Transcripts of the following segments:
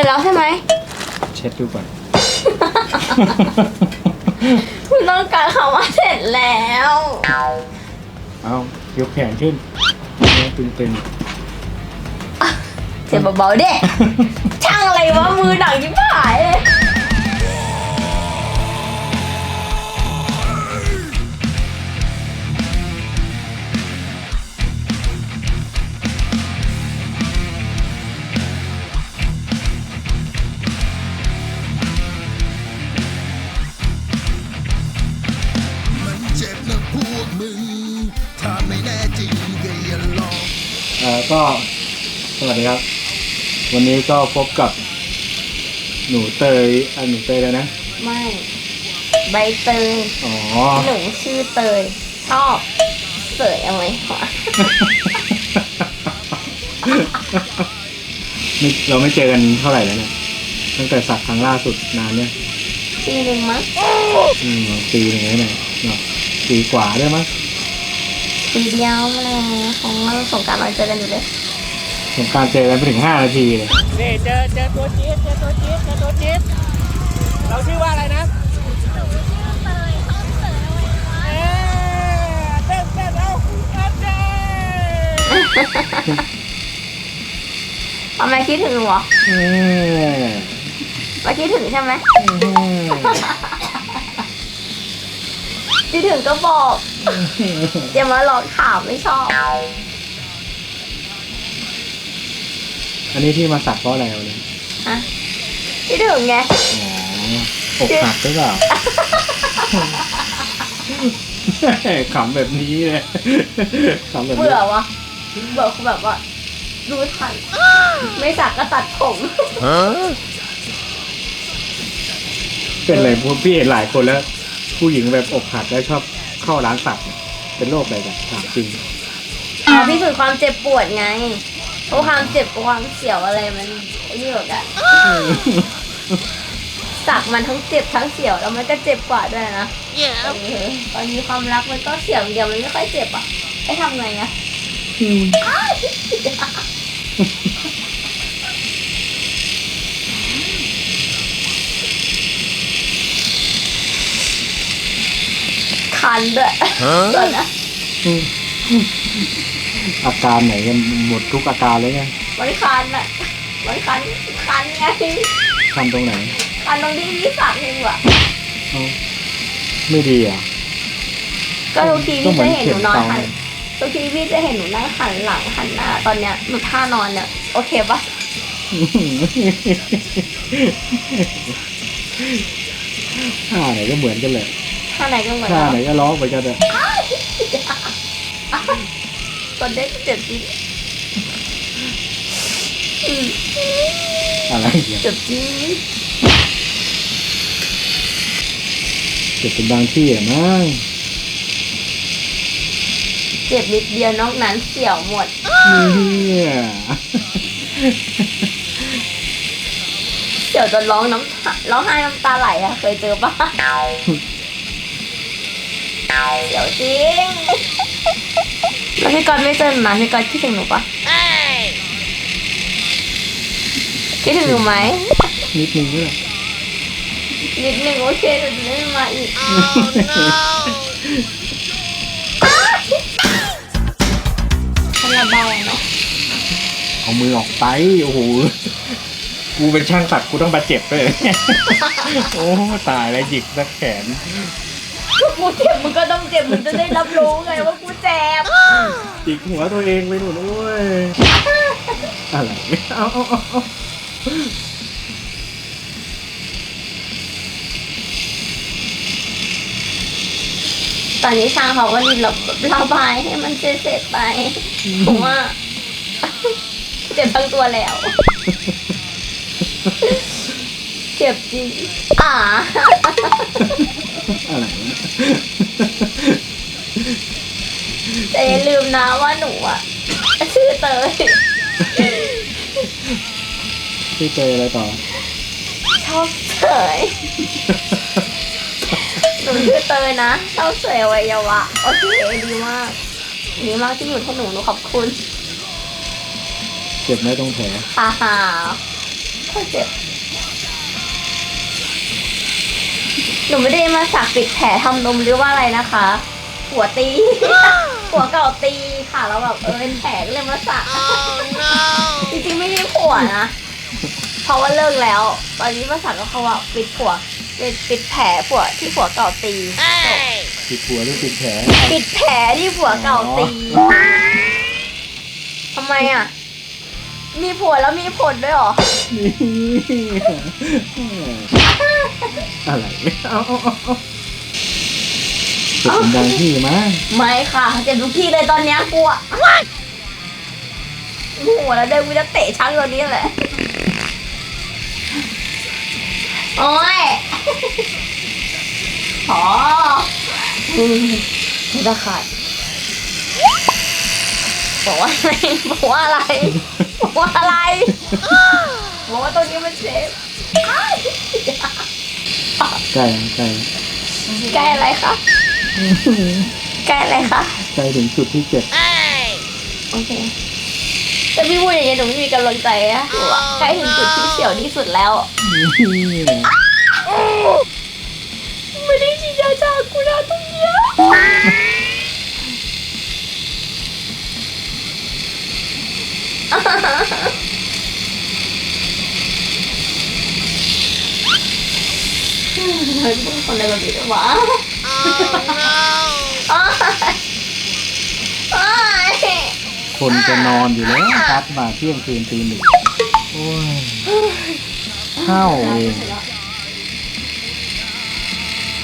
ร็จแล้วใช่ไหม เช็ดดูก่อน คุณต้องการคำว่าเสร็จแล้ว เอายกแขนขึ้นตึงตึงเจ็บเบาๆเด้ ช่างอะไรวะมือหนังยิ่งผายเลย ก็สวัสดีครับ วันนี้ก็พบกับหนูเตยอันหนูเตยแล้วนะ ไม่ ใบเตยอ๋อ หนูชื่อเตย ชอบ เสยเอาไว้หัวไม่เราไม่เจอกันเท่าไหร่แล้วเนี่ยตั้งแต่สักครั้งล่าสุดนานเนี่ยปีหนึ่งมั้งอืมปีหนึ่งแล้วเนี่ยเนาะปีกว่าได้มั้ง ปีเดียวมาเลยของเราสงกรารเราเจอกันอยู่เลยสงกรารเจอกันไปถึงห้านาทีเลยนี่เจอเจอตัวจี๊ดเจอตัวจี๊ดเจอตัวจี๊ดเราชื่อว่าอะไรนะเอ๊ะเต้นเต้นเอาอันเด้ทำไมคิดถึงหนูเหรอเออมาคิดถึงใช่ไหม คิดถึงก็บอก อย่ามาหลอกถามไม่ชอบ อันนี้ที่มาสักเพราะอะไรวะเนี่ยฮะคิดถึงไง อ๋ออกหักหรือเปล่า ขำแบบนี้เลยขำแบบนี้เบื่อวะเบื่อคือแบบว่าดูทัน ไม่สักก็ตัดผมเป็นอะไรพวกพี่เห็นหลายคนแล้ว ผู้หญิงแบบอกหักแล้วชอบเข้าร้านสักเนี่ยเป็นโรคอะไรกันถามจริง อ๋อพิสูจน์ความเจ็บปวดไงเพราะความเจ็บกับความเสียวอะไรมันไอ้นี่กว่ากันสักมันทั้งเจ็บทั้งเสียวแล้วมันก็เจ็บกว่าด้วยนะ เออตอนมีความรักมันก็เสียวอย่างเดียวมันไม่ค่อยเจ็บอะให้ทำไงอะ คันด้วยตอนนะอาการไหนกันหมดทุกอาการเลยไงมันคันอะมันคันคันไงทำตรงไหนคันตรงที่พี่สักเองว่ะเอ้าไม่ดีอะก็ทุกทีก็พี่เหมืจะอนเห็นหนูนอนเข็มหันเตาทุกทีพี่จะเห็นหนูนั่งหันหลังหันหน้า ตอนเนี้ยหนูท่านอนเนี่ยโอเคปะท่าไหนก็เหมือนกันเลย ท่าไหนก็เหมือนท่าเราไหนก็ร้องไปกันเลยตอนเด็กเจ็บจริงอืมอะไรอย่างเงี้ยเจ็บจริงเจ็บเป็นบางที่อะมั้งเจ็บนิดเดียวนอกนั้นเสียวหมด เนี่ยเสียวจนร้องน้ำตาร้องไห้น้ำตาไหลอะเคยเจอปะ เสียวจริงแล้วพี่กอดไม่เจอหนูนะพี่กอดคิดถึงหนูปะคิดถึงหนูไหมนิดนึงก็ได้นิดนึงโอเคแต่จะไม่มาอีกมันระบายเนาะเอามือออกไป โอ้โห กูเป็นช่างตัดกูต้องบาดเจ็บเลย โอ้ ตายแล้วหยิกสักแขน กูเจ็บมึงก็ต้องเจ็บมึงจะได้รับรู้ไงว่ากูเจ็บจิกหัวตัวเองไปหนูด้วยอะไรเอาเอาเอาเอาตอนนี้ช่างเขาก็รีบระระบายให้มันเสร็จๆไปผมว่า เจ็บทั้งตัวแล้ว เจ็บจริงอ่า อะไรวะแต่อย่าลืมนะว่าหนูอะชื่อเตยที่เจออะไรต่อ ชอบเสยหนูชื่อเตยนะชอบเสยอวัยวะโอเคดีมากดีมากที่หนูให้หนูหนูขอบคุณ เจ็บไหมตรงแผลฮ่าฮ่าโคตรเจ็บ หนูไม่ได้มาสักปิดแผลทำนมหรือว่าอะไรนะคะ หัวตี หัวเก่าตีค่ะแล้วแบบเออเป็นแผลก็เลยมาสักจริงๆไม่มีผัวนะเพราะว่าเลิกแล้ว ตอนนี้มาสักก็เขาว่าปิดผัวปิดปิดแผลผัวที่ผัวเก่าตีติดหัวหรือติดแผลปิดแผลที่ผัวเก่าตีทำไมอะ มีผัวแล้วมีผลด้วยเหรอนี่ อะไรเอาเอาเอาเอาเจ็บเป็นดังที่มั้งไม่ค่ะเจ็บทุกที่เลยตอนเนี้ยกลัวโหัวแล้วเดินกูจะเตะช้างตัวนี้แหละโอ้ยขออืมไม่ได้ขาดบอกว่าอะไรบอกว่าอะไรบอกว่าอะไรบอกว่าตัวนี้มันเจ็บ อ้ายใกล้ใกล้ใกล้อะไรคะใกล้อะไรคะใกล้ถึงจุดที่เจ็บโอเคแต่พี่พูดอย่างนี้หนูไม่มีกำลังใจอะหนูอะใกล้ถึงจุดที่เสียวที่สุดแล้ว ไม่ได้ฉีดยาจากกูนะตรงเนี้ย คนอะไรแบบนี้วะอ้าคนจะนอนอยู่แล้วพัดมาเที่ยงคืนตีหนึ่งโอ้ยเข้าเอง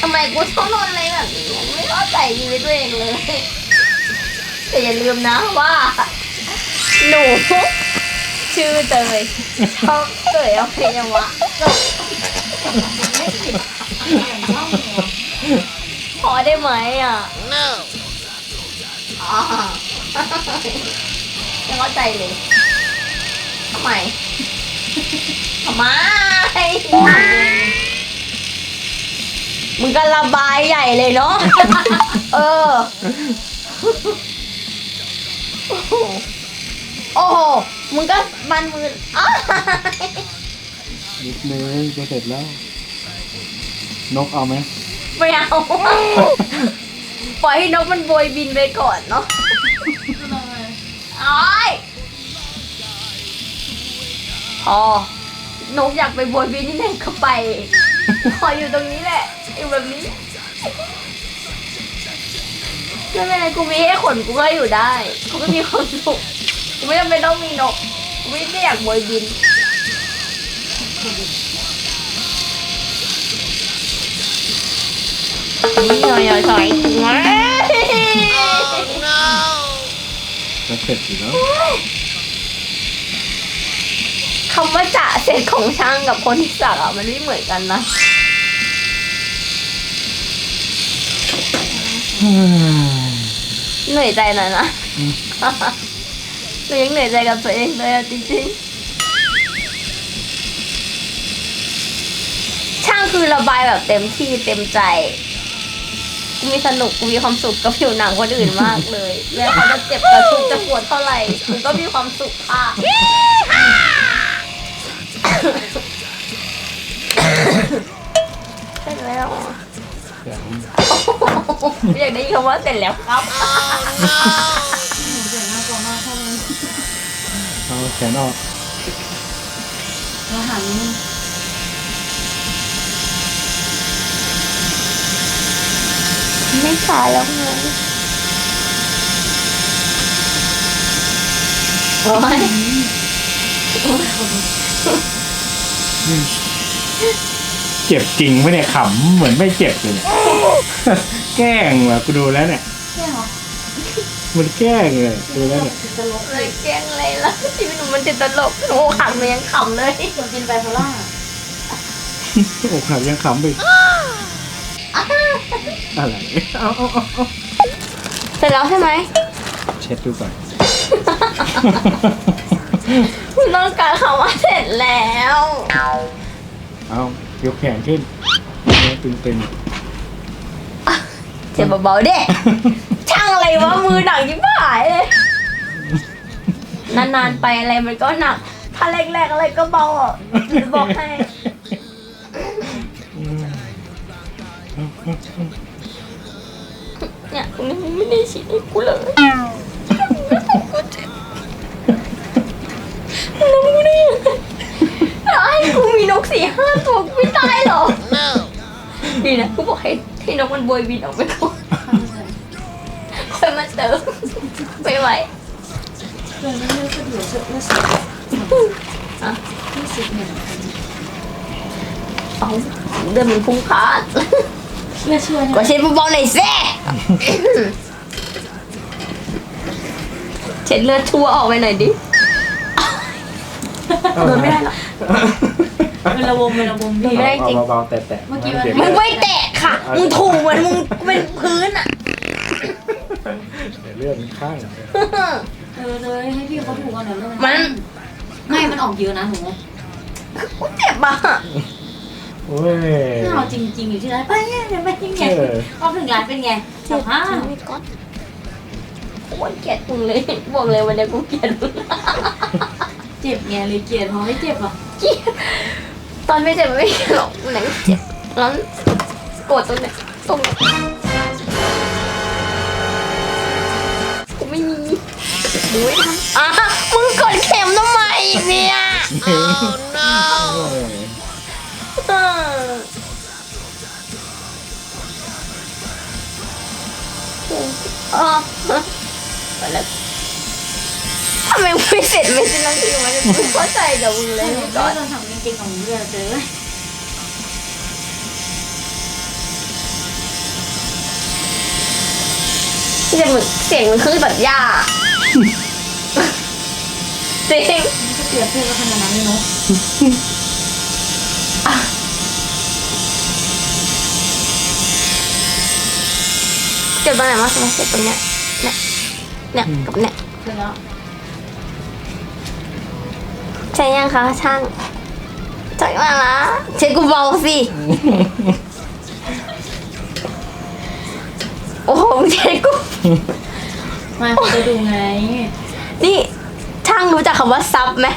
ทำไมกูต้องนอนอะไรแบบนี้ไม่เข้าใจชีวิตตัวเองเลยแต่อย่าลืมนะว่า หนูชื่อเตยชอบเตยเอาเพลงวะ จบพอได้ไหมอะ no อ๋อไม่เข้าใจเลยทำไมทำไม มึงก็ระบายใหญ่เลยเนาะ เออ โอ้โห มึงก็มันมืออ้าวนิดนึงจะเสร็จแล้ว นกเอาไหมไม่เอา ปล่อยให้นกมันโบยบินไปก่อนเนาะอ้อยพอนกอยากไปโบยบินที่ไหนก็ไป ขออยู่ตรงนี้แหละอยู่แบบนี้ไม่เป็นไรกูมีให้ขนกูก็อยู่ได้กูก็มีความสุขกูไม่จำเป็นต้องมีนกกูไม่ได้อยากโบยบิน นี่หน่อยหน่อยหน่อยหัวจะเสร็จอยู่แล้วคำว่าจะเสร็จของช่างกับคนที่สักอะมันไม่เหมือนกันนะเหนื่อยใจหน่อยนะอืมหนูยังเหนื่อยใจกับตัวเองเลยอะจริงๆ ช่างคือระบายแบบเต็มที่เต็มใจ กูมีสนุกกูมีความสุขกับผิวหนังคนอื่นมากเลยแม้เขาจะเจ็บกระทุกจะปวดเท่าไหร่กูก็มีความสุขค่ะเสร็จแล้วอะเดี๋ยวอยากได้ยินคำว่าเสร็จแล้วครับเอาแขนออก ไม่ขายแล้วไงโอ้ยเจ็บจริงไหมเนี่ยขำเหมือนไม่เจ็บเลยเนี่ยแกล้งว่ะกูดูแล้วเนี่ยมันแกล้งเลยดูแล้วเนี่ยเลยแกล้งอะไรล่ะชีวิตหนูมันติดตลกหนูขำหนูยังขำเลยคนกินไบโพล่าอกหักยังขำไป อีกอะไรเอาเอาเอาเอาเสร็จแล้วใช่ไหมเช็ดดูก่อน คุณต้องการคำว่าเสร็จแล้ว เอายกแขนขึ้นตึงตึงเจ็บเบาๆเด้ช่างอะไรวะมือหนักยิ่งหายเลย นานๆไปอะไรมันก็หนัก ถ้าแรกๆอะไรก็เบาอะจะบอกให้ เนี่ยตรงนี้มึงไม่ได้ฉีดให้กูเลยกูเจ็บมึงรู้ได้ยังไงแล้วไอ้กูมีนกสี่ห้าตัวกูไม่ตายหรอดีนะกูบอกให้ให้นกมันบวยบินออกไปก่อนค่อยมาเติมไม่ไหวเดือนนี้ก็เดี๋ยวจะเมื่อสิบอะที่สิบหนึ่งเอาเดินมันพุ่งพลาด เมื่อช่วยก็เช็ดเบาๆหน่อยสิเช็ดเลือดชั่วออกไปหน่อยดิโดนไม่ได้หรอกเป็นระวงเป็นระวงดีไม่ได้จริงเอาเบาๆแตะๆเมื่อกี้มันจ็บมึงไม่แตะค่ะ มึงถูเหมือนมึงเป็นพื้นอะเดี๋ยวเลื่อนข้างเออเลยให้พี่เขาถูกกันหน่อยแล้วมัน ไม่ มันออกเยอะนะหนู กูเจ็บอะ โอ้ย ถ้าเอาจริง ๆ อยู่ที่ร้านไปเนี่ยเดี๋ยวไปยังไงเออพอถึงร้านเป็นไงสภาพไม่ก๊อตโคตรเกลียดมึงเลยบอกเลยวันนี้กูเกลียดมึงเจ็บไงเลยเกลียดพอไม่เจ็บอะเกลียดตอนไม่เจ็บไม่เกลียดหรอกไหนเจ็บแล้วโกรธตรงไหนตรงไหนกูไม่มีดูไม่ทันอะมึงกดเข็มทำไมอีกเนี่ย โอ้ย เอออ๋อไปแล้วทำไมไม่เสร็จไม่สิ้นนาทีวะเนี่เข้าใจกับมึงเลยไม่พี่ต้องทำจริงๆของเรือเจอเสียงมึงเสียงมันคือแบบหญ้าจริงเปรียบเทียบกับขนาดนั้นเลยเนาะ เจ็บตรงไหนมากใช่ไหมเจ็บตรงเนี้ยเนี่ยเนี่ยกับเนี่ยคือแล้วใช่ยังคะช่างใช่มาละเช็ดกูเบาสิ โอ้โหมึงเช็ดกูมาเขาจะดูไง นี่ช่างรู้จักคำว่าซับไหม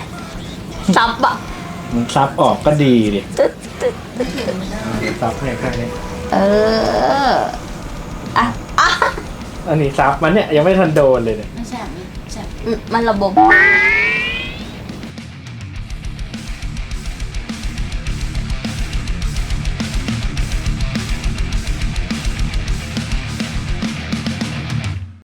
ซับอะมันซับออกก็ดีดิตึ๊ดตึ๊ดตึ๊ดอ่าซับให้ข้างนี้เออ อะ อะอันนี้ซับมันเนี่ยยังไม่ทันโดนเลยเนี่ยไม่แสบไม่แสบ อืมมันระบบเ